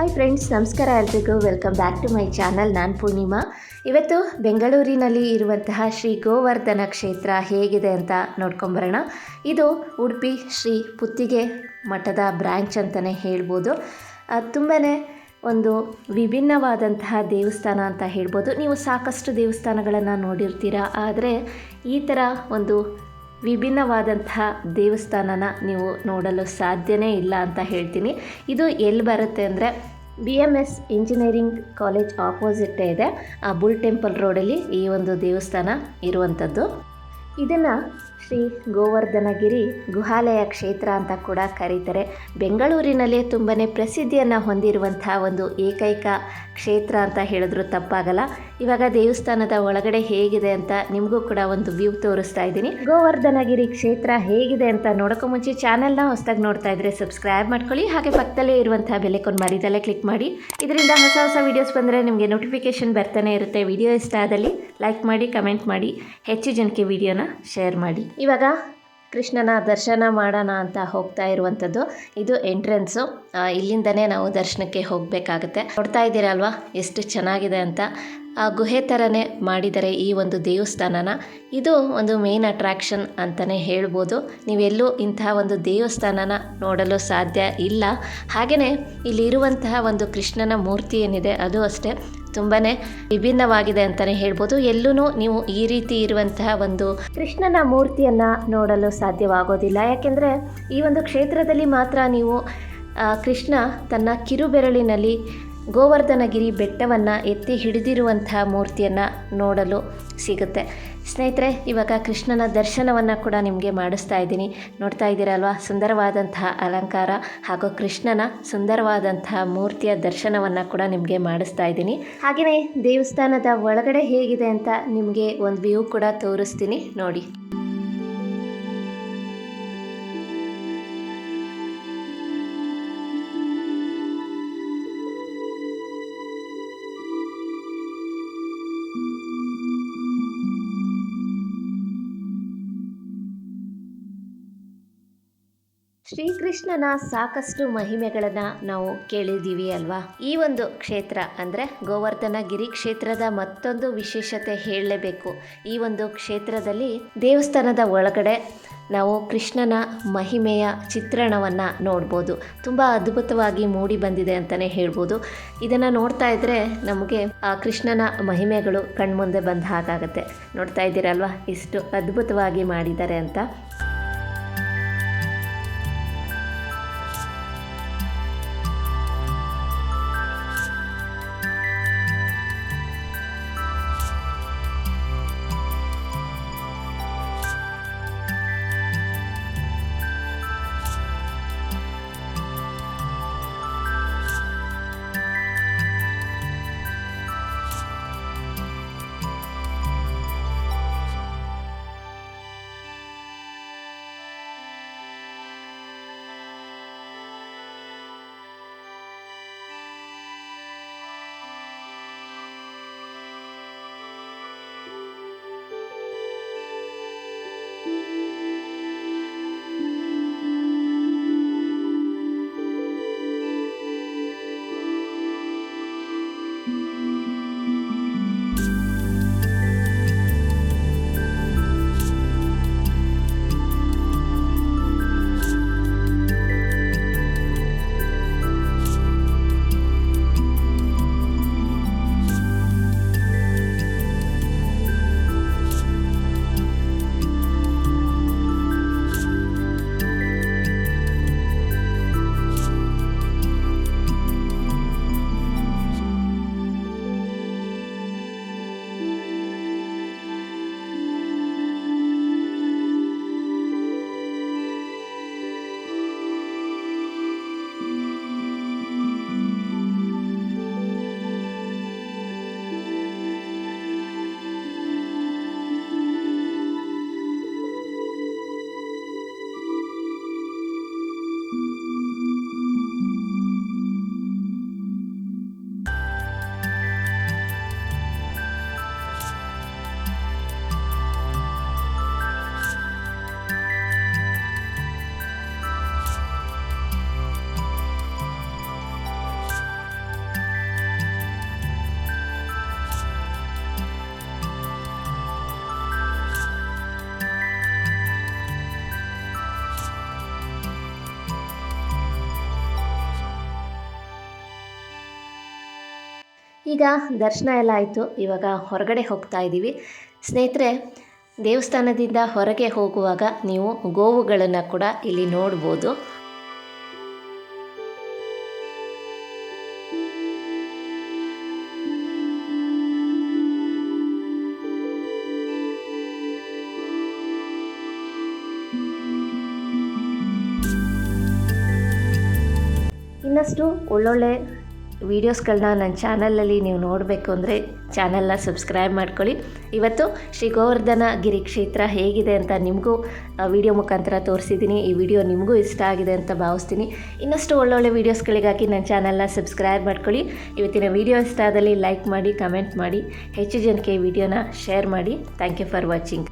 Hi friends ನಮಸ್ಕಾರ ಎಲ್ರಿಗೂ. Welcome back to my channel ನಾನು ಪೂರ್ಣಿಮಾ. ಇವತ್ತು ಬೆಂಗಳೂರಿನಲ್ಲಿ ಇರುವಂತಹ ಶ್ರೀ ಗೋವರ್ಧನ ಕ್ಷೇತ್ರ ಹೇಗಿದೆ ಅಂತ ನೋಡ್ಕೊಂಬರೋಣ. ಇದು ಉಡುಪಿ ಶ್ರೀ ಪುತ್ತಿಗೆ ಮಠದ ಬ್ರ್ಯಾಂಚ್ ಅಂತಲೇ ಹೇಳ್ಬೋದು. ತುಂಬಾ ಒಂದು ವಿಭಿನ್ನವಾದಂತಹ ದೇವಸ್ಥಾನ ಅಂತ ಹೇಳ್ಬೋದು. ನೀವು ಸಾಕಷ್ಟು ದೇವಸ್ಥಾನಗಳನ್ನು ನೋಡಿರ್ತೀರ. ಆದರೆ ಈ ಥರ ಒಂದು ವಿಭಿನ್ನವಾದಂತಹ ದೇವಸ್ಥಾನನ ನೀವು ನೋಡಲು ಸಾಧ್ಯನೇ ಇಲ್ಲ ಅಂತ ಹೇಳ್ತೀನಿ. ಇದು ಎಲ್ಲಿ ಬರುತ್ತೆ ಅಂದರೆ B M S engineering college ಆಪೋಸಿಟ್ಟೇ ಇದೆ. ಆ ಬುಲ್ ಟೆಂಪಲ್ ರೋಡಲ್ಲಿ ಈ ಒಂದು ದೇವಸ್ಥಾನ ಇರುವಂಥದ್ದು. ಇದನ್ನು ಶ್ರೀ ಗೋವರ್ಧನಗಿರಿ ಗುಹಾಲಯ ಕ್ಷೇತ್ರ ಅಂತ ಕೂಡ ಕರೀತಾರೆ. ಬೆಂಗಳೂರಿನಲ್ಲೇ ತುಂಬಾ ಪ್ರಸಿದ್ಧಿಯನ್ನು ಹೊಂದಿರುವಂತಹ ಒಂದು ಏಕೈಕ ಕ್ಷೇತ್ರ ಅಂತ ಹೇಳಿದ್ರು ತಪ್ಪಾಗಲ್ಲ. ಇವಾಗ ದೇವಸ್ಥಾನದ ಒಳಗಡೆ ಹೇಗಿದೆ ಅಂತ ನಿಮಗೂ ಕೂಡ ಒಂದು ವ್ಯೂ ತೋರಿಸ್ತಾ ಇದ್ದೀನಿ. ಗೋವರ್ಧನಗಿರಿ ಕ್ಷೇತ್ರ ಹೇಗಿದೆ ಅಂತ ನೋಡೋಕ್ಕೂ ಮುಂಚೆ ಚಾನೆಲ್ನ ಹೊಸದಾಗಿ ನೋಡ್ತಾ ಇದ್ರೆ ಸಬ್ಸ್ಕ್ರೈಬ್ ಮಾಡ್ಕೊಳ್ಳಿ. ಹಾಗೆ ಪಕ್ಕದಲ್ಲೇ ಇರುವಂತಹ ಬೆಲೆಕೊಂಡು ಮರಿದಲ್ಲೇ ಕ್ಲಿಕ್ ಮಾಡಿ. ಇದರಿಂದ ಹೊಸ ಹೊಸ ವೀಡಿಯೋಸ್ ಬಂದರೆ ನಿಮಗೆ ನೋಟಿಫಿಕೇಶನ್ ಬರ್ತಾನೆ ಇರುತ್ತೆ. ವಿಡಿಯೋ ಇಷ್ಟ ಆದಲ್ಲಿ ಲೈಕ್ ಮಾಡಿ ಕಮೆಂಟ್ ಮಾಡಿ. ಹೆಚ್ಚು ಜನಕ್ಕೆ ವಿಡಿಯೋನ ಶೇರ್ ಮಾಡಿ. ಇವಾಗ ಕೃಷ್ಣನ ದರ್ಶನ ಮಾಡೋಣ ಅಂತ ಹೋಗ್ತಾ ಇರುವಂಥದ್ದು. ಇದು ಎಂಟ್ರೆನ್ಸು. ಇಲ್ಲಿಂದನೇ ನಾವು ದರ್ಶನಕ್ಕೆ ಹೋಗಬೇಕಾಗತ್ತೆ. ನೋಡ್ತಾ ಇದ್ದೀರಲ್ವಾ? ಎಷ್ಟು ಚೆನ್ನಾಗಿದೆ ಅಂತ. ಆ, ಗುಹೆ ಥರನೇ ಮಾಡಿದ್ದಾರೆ ಈ ಒಂದು ದೇವಸ್ಥಾನನ. ಇದು ಒಂದು ಮೇನ್ ಅಟ್ರಾಕ್ಷನ್ ಅಂತಲೇ ಹೇಳ್ಬೋದು. ನೀವೆಲ್ಲೂ ಇಂತಹ ಒಂದು ದೇವಸ್ಥಾನನ ನೋಡಲು ಸಾಧ್ಯ ಇಲ್ಲ. ಹಾಗೆಯೇ ಇಲ್ಲಿರುವಂತಹ ಒಂದು ಕೃಷ್ಣನ ಮೂರ್ತಿ ಏನಿದೆ, ಅದು ಅಷ್ಟೇ. ತುಂಬಾ ವಿಭಿನ್ನವಾಗಿದೆ ಅಂತಲೇ ಹೇಳ್ಬೋದು. ಎಲ್ಲೂ ನೀವು ಈ ರೀತಿ ಇರುವಂತಹ ಒಂದು ಕೃಷ್ಣನ ಮೂರ್ತಿಯನ್ನು ನೋಡಲು ಸಾಧ್ಯವಾಗೋದಿಲ್ಲ. ಯಾಕೆಂದರೆ ಈ ಒಂದು ಕ್ಷೇತ್ರದಲ್ಲಿ ಮಾತ್ರ ನೀವು ಕೃಷ್ಣ ತನ್ನ ಕಿರುಬೆರಳಿನಲ್ಲಿ ಗೋವರ್ಧನಗಿರಿ ಬೆಟ್ಟವನ್ನು ಎತ್ತಿ ಹಿಡಿದಿರುವಂತಹ ಮೂರ್ತಿಯನ್ನು ನೋಡಲು ಸಿಗುತ್ತೆ. ಸ್ನೇಹಿತರೆ, ಇವಾಗ ಕೃಷ್ಣನ ದರ್ಶನವನ್ನು ಕೂಡ ನಿಮಗೆ ಮಾಡಿಸ್ತಾ ಇದ್ದೀನಿ. ನೋಡ್ತಾ ಇದ್ದೀರಲ್ವಾ? ಸುಂದರವಾದಂತಹ ಅಲಂಕಾರ ಹಾಗೂ ಕೃಷ್ಣನ ಸುಂದರವಾದಂತಹ ಮೂರ್ತಿಯ ದರ್ಶನವನ್ನು ಕೂಡ ನಿಮಗೆ ಮಾಡಿಸ್ತಾ ಇದ್ದೀನಿ. ಹಾಗೆಯೇ ದೇವಸ್ಥಾನದ ಒಳಗಡೆ ಹೇಗಿದೆ ಅಂತ ನಿಮಗೆ ಒಂದು ವ್ಯೂ ಕೂಡ ತೋರಿಸ್ತೀನಿ. ನೋಡಿ. ಶ್ರೀಕೃಷ್ಣನ ಸಾಕಷ್ಟು ಮಹಿಮೆಗಳನ್ನು ನಾವು ಕೇಳಿದ್ದೀವಿ ಅಲ್ವಾ? ಈ ಒಂದು ಕ್ಷೇತ್ರ ಅಂದರೆ ಗೋವರ್ಧನ ಗಿರಿ ಕ್ಷೇತ್ರದ ಮತ್ತೊಂದು ವಿಶೇಷತೆ ಹೇಳಲೇಬೇಕು. ಈ ಒಂದು ಕ್ಷೇತ್ರದಲ್ಲಿ ದೇವಸ್ಥಾನದ ಒಳಗಡೆ ನಾವು ಕೃಷ್ಣನ ಮಹಿಮೆಯ ಚಿತ್ರಣವನ್ನು ನೋಡ್ಬೋದು. ತುಂಬ ಅದ್ಭುತವಾಗಿ ಮೂಡಿ ಬಂದಿದೆ ಅಂತಲೇ ಹೇಳ್ಬೋದು. ಇದನ್ನು ನೋಡ್ತಾ ಇದ್ದರೆ ನಮಗೆ ಆ ಕೃಷ್ಣನ ಮಹಿಮೆಗಳು ಕಣ್ಮುಂದೆ ಬಂದ ಹಾಗಾಗತ್ತೆ. ನೋಡ್ತಾ ಇದ್ದೀರಲ್ವಾ? ಇಷ್ಟು ಅದ್ಭುತವಾಗಿ ಮಾಡಿದ್ದಾರೆ ಅಂತ. ಈಗ ದರ್ಶನ ಎಲ್ಲ ಆಯಿತು. ಇವಾಗ ಹೊರಗಡೆ ಹೋಗ್ತಾ ಇದ್ದೀವಿ. ಸ್ನೇಹಿತರೆ, ದೇವಸ್ಥಾನದಿಂದ ಹೊರಗೆ ಹೋಗುವಾಗ ನೀವು ಗೋವುಗಳನ್ನು ಕೂಡ ಇಲ್ಲಿ ನೋಡ್ಬೋದು. ಇನ್ನಷ್ಟು ಒಳ್ಳೊಳ್ಳೆ ವೀಡಿಯೋಸ್ಗಳನ್ನ ನನ್ನ ಚಾನಲಲ್ಲಿ ನೀವು ನೋಡಬೇಕು ಅಂದರೆ ಚಾನಲ್ನ ಸಬ್ಸ್ಕ್ರೈಬ್ ಮಾಡ್ಕೊಳ್ಳಿ. ಇವತ್ತು ಶ್ರೀ ಗೋವರ್ಧನ ಗಿರಿ ಕ್ಷೇತ್ರ ಹೇಗಿದೆ ಅಂತ ನಿಮಗೂ ವಿಡಿಯೋ ಮುಖಾಂತರ ತೋರಿಸಿದ್ದೀನಿ. ಈ ವಿಡಿಯೋ ನಿಮಗೂ ಇಷ್ಟ ಆಗಿದೆ ಅಂತ ಭಾವಿಸ್ತೀನಿ. ಇನ್ನಷ್ಟು ಒಳ್ಳೊಳ್ಳೆ ವೀಡಿಯೋಸ್ಗಳಿಗಾಗಿ ನನ್ನ ಚಾನಲ್ನ ಸಬ್ಸ್ಕ್ರೈಬ್ ಮಾಡ್ಕೊಳ್ಳಿ. ಇವತ್ತಿನ ವಿಡಿಯೋ ಇಷ್ಟ ಆದಲ್ಲಿ ಲೈಕ್ ಮಾಡಿ, ಕಮೆಂಟ್ ಮಾಡಿ, ಹೆಚ್ಚು ಜನಕ್ಕೆ ಈ ವಿಡಿಯೋನ ಶೇರ್ ಮಾಡಿ. Thank you for watching.